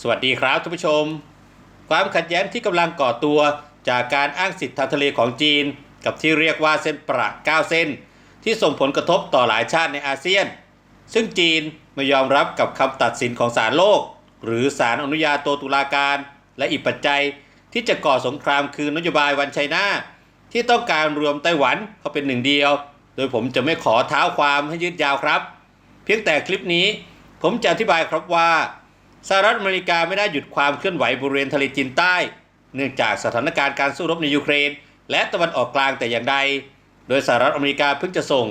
สวัสดีครับท่านผู้ชม ความขัดแย้งที่กำลังก่อตัวจากการอ้างสิทธิทางทะเลของจีน กับที่เรียกว่าเส้นประ9เส้น ที่ส่งผลกระทบต่อหลายชาติในอาเซียน ซึ่งจีนไม่ยอมรับกับคำตัดสินของศาลโลก หรือศาลอนุญาโตตุลาการ และอีกปัจจัยที่จะก่อสงครามคือนโยบายวันไชน่าที่ต้องการรวมไต้หวันเข้าเป็นหนึ่งเดียว โดยผมจะไม่ขอเท้าความให้ยืดยาวครับ เพียงแต่คลิปนี้ผมจะอธิบายครับว่า สหรัฐอเมริกาไม่ได้หยุดความเคลื่อนไหวบริเวณทะเลจีนใต้ เนื่องจากสถานการณ์การสู้รบในยูเครน และตะวันออกกลางแต่อย่างใด โดยสหรัฐอเมริกาเพิ่งจะส่ง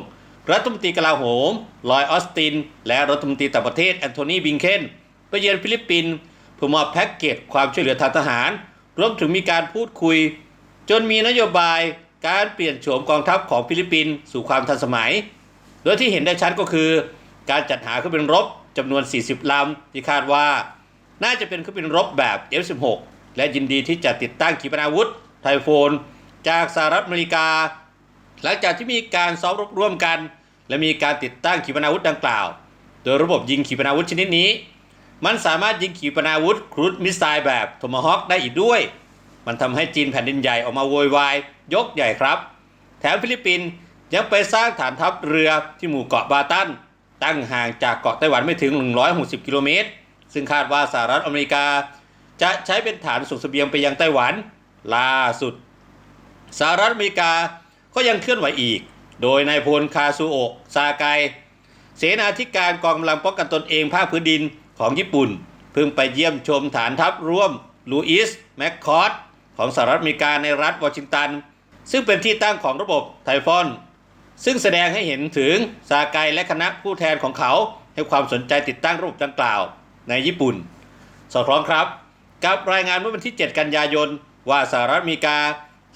รัฐมนตรีกลาโหม ลอยออสติน และรัฐมนตรีต่างประเทศแอนโทนีบิงเคนไปเยือนฟิลิปปินส์เพื่อมอบแพ็กเกจความช่วยเหลือทางทหาร รวมถึงมีการพูดคุย จนมีนโยบายการเปลี่ยนโฉมกองทัพของฟิลิปปินส์สู่ความทันสมัย โดยที่เห็นได้ชัดก็คือ การจัดหาเครื่องบินรบ จำนวน 40 ลำ ที่คาดว่า น่าจะเป็นเครื่องบินรบแบบ F-16 และยินดีที่จะติดตั้งขีปนาวุธไทโฟน จากสหรัฐอเมริกา หลังจากที่มีการซ้อมรบร่วมกัน และมีการติดตั้งขีปนาวุธดังกล่าว โดยระบบยิงขีปนาวุธชนิดนี้ มันสามารถยิงขีปนาวุธครูซมิสไซล์แบบโทมาฮอคได้อีกด้วย มันทำให้จีนแผ่นดินใหญ่ออกมาโวยวายยกใหญ่ครับ แถมฟิลิปปินส์ยังไปสร้างฐานทัพเรือที่หมู่เกาะบาตัน ตั้งห่างจากเกาะไต้หวันไม่ถึง 160 กิโลเมตร ซึ่งคาดว่าสหรัฐอเมริกา จะใช้เป็นฐานส่งเสบียงไปยังไต้หวันล่าสุดสหรัฐอเมริกาก็ยังเคลื่อนไหวอีก โดยนายพลคาซูโอะซาไกเสนาธิการกองกำลังป้องกันตนเองภาคพื้นดินของญี่ปุ่น เพิ่งไปเยี่ยมชมฐานทัพร่วมลูอิสแมคคอร์ดของสหรัฐอเมริกาในรัฐวอชิงตัน ซึ่งเป็นที่ตั้งของระบบไทฟอน ซึ่งแสดงให้เห็นถึงซาไกและคณะผู้แทนของเขาให้ความสนใจติดตั้งระบบดังกล่าวในญี่ปุ่น สอดคล้องครับกับรายงานเมื่อวันที่ 7 กันยายน ว่าสหรัฐอเมริกา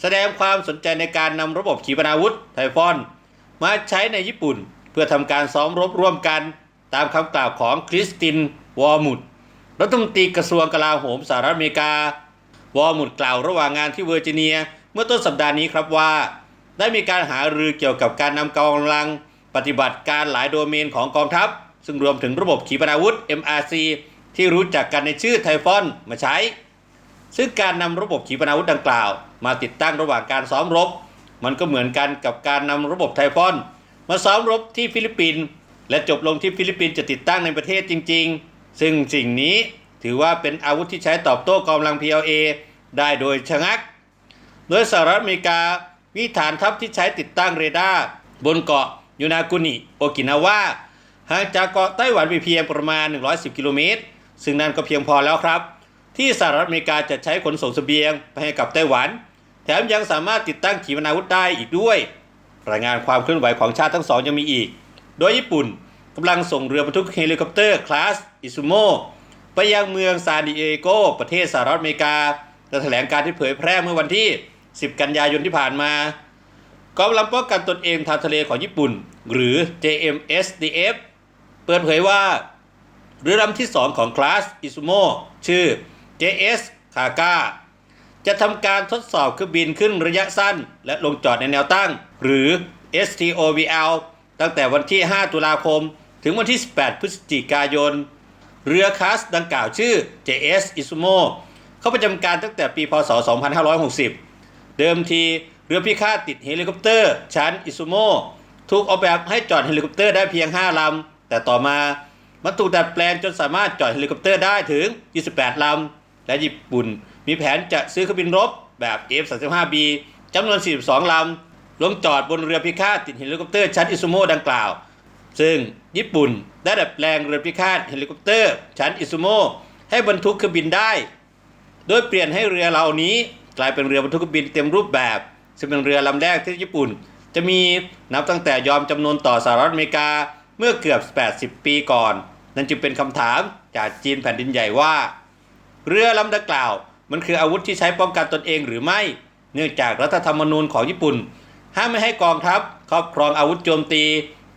แสดงความสนใจในการนำระบบขีปนาวุธไทฟอน มาใช้ในญี่ปุ่น เพื่อทำการซ้อมรบร่วมกันตามคำกล่าวของคริสติน วอร์มุดรัฐมนตรีกระทรวงกลาโหมสหรัฐอเมริกา วอร์มุดกล่าวระหว่างงานที่เวอร์จิเนีย เมื่อต้นสัปดาห์นี้ครับว่า ได้มีการหารือเกี่ยวกับการนำกองกำลังปฏิบัติการหลายโดเมนของกองทัพ ซึ่งรวมถึงระบบขีปนาวุธ MRC ที่รู้จักกันในชื่อไทฟอนมาใช้ ซึ่งการนำระบบขีปนาวุธดังกล่าว มาติดตั้งระหว่างการซ้อมรบ มันก็เหมือนกันกับการนำระบบไทฟอน มาซ้อมรบที่ฟิลิปปินส์และจบลงที่ฟิลิปปินส์จะติดตั้งในประเทศจริง ๆ ซึ่งสิ่งนี้ถือว่าเป็นอาวุธที่ใช้ตอบโต้กองกำลัง PLA ได้โดยชะงัก โดยสหรัฐอเมริกา มีฐานทัพที่ใช้ติดตั้งเรดาร์บนเกาะยูนากุนิโอกินาวาห่างจากเกาะไต้หวันไปเพียงประมาณ 110 กิโลเมตร ซึ่งนั่นก็เพียงพอแล้วครับ ที่สหรัฐอเมริกาจะใช้ขนส่งเสบียงไปให้กับไต้หวัน แถมยังสามารถติดตั้งขีปนาวุธได้อีกด้วย รายงานความเคลื่อนไหวของชาติทั้งสองยังมีอีก โดยญี่ปุ่นกำลังส่งเรือบรรทุกเฮลิคอปเตอร์คลาสอิซุโมไปยังเมืองซานดิเอโกประเทศสหรัฐอเมริกาและแถลงการที่เผยแพร่เมื่อวันที่ 10 กันยายนที่ผ่านมากองกำลังป้องกันตนเองทางทะเลของญี่ปุ่น หรือ JMSDF เปิดเผยว่าเรือลำที่ 2 ของคลาสอิซุโมชื่อ JS คาก้าจะทำการทดสอบเครื่องบินขึ้นระยะสั้น และลงจอดในแนวตั้ง หรือ STOVL ตั้งแต่วันที่ 5 ตุลาคม ถึงวันที่ 18 พฤศจิกายน เรือคลาสดังกล่าวชื่อ JS Izumo เข้าประจำการตั้งแต่ปี พศ 2560 เดิมทีเรือพิฆาตติดเฮลิคอปเตอร์ ชั้นอิซุโมถูกออกแบบให้จอดเฮลิคอปเตอร์ได้เพียง 5 ลำ แต่ต่อมามันถูกดัดแปลงจนสามารถจอดเฮลิคอปเตอร์ได้ถึง 28 ลำ และญี่ปุ่นมีแผนจะซื้อเครื่องบินรบแบบ F-35B จำนวน 42 ลำ ลงจอดบนเรือพิฆาตติดเฮลิคอปเตอร์ชั้นอิซุโมดังกล่าว ซึ่งญี่ปุ่นได้ดัดแปลงเรือพิฆาตเฮลิคอปเตอร์ชั้นอิซุโมให้บรรทุกเครื่องบินได้ โดยเปลี่ยนให้เรือเหล่านี้ กลายเป็นเรือบรรทุกบินเต็มรูปแบบ ซึ่งเป็นเรือลำแรกที่ญี่ปุ่น จะมีนับตั้งแต่ยอมจำนวนต่อสหรัฐอเมริกาเมื่อเกือบ 80 ปีก่อน นั่นจึงเป็นคำถามจากจีนแผ่นดินใหญ่ว่า เรือลำดังกล่าว มันคืออาวุธที่ใช้ป้องกันตนเองหรือไม่ เนื่องจากรัฐธรรมนูญของญี่ปุ่น ห้ามไม่ให้กองทัพครอบครองอาวุธโจมตี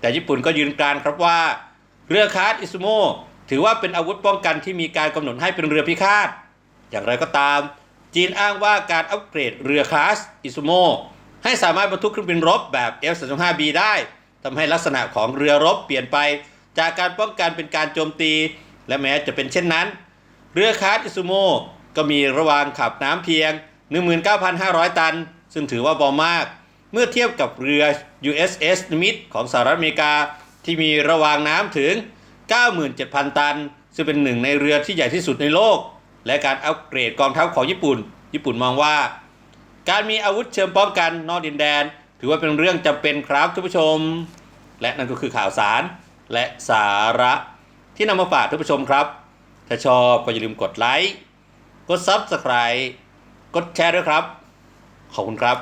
แต่ญี่ปุ่นก็ยืนกรานครับว่า เรือคาร์ดอิซุโมถือว่าเป็นอาวุธป้องกันที่มีการกำหนดให้เป็นเรือพิฆาต อย่างไรก็ตาม จีนอ้างว่าการอัปเกรดเรือคลาสอิซุโมให้สามารถบรรทุกเครื่องบินรบแบบ F-35B ได้ทำให้ลักษณะของเรือรบเปลี่ยนไป จากการป้องกันเป็นการโจมตี และแม้จะเป็นเช่นนั้น เรือคลาร์ดอิซูโมก็มีระวางขับน้ำเพียง 19,500 ตัน ซึ่งถือว่าเบามาก เมื่อเทียบกับเรือ USS Nimitz ของสหรัฐอเมริกาที่มีระวางน้ำถึง 97,000 ตัน ซึ่งเป็นหนึ่งในเรือที่ใหญ่ที่สุดในโลก และการอัปเกรดกองทัพของญี่ปุ่น ญี่ปุ่นมองว่า การมีอาวุธเชิงป้องกันนอกดินแดน ถือว่าเป็นเรื่องจำเป็นครับท่านผู้ชม และนั่นก็คือข่าวสารและสาระที่นำมาฝากท่านผู้ชมครับ ถ้าชอบก็อย่าลืมกดไลค์ กด Subscribe กดแชร์ด้วยครับ ขอบคุณครับ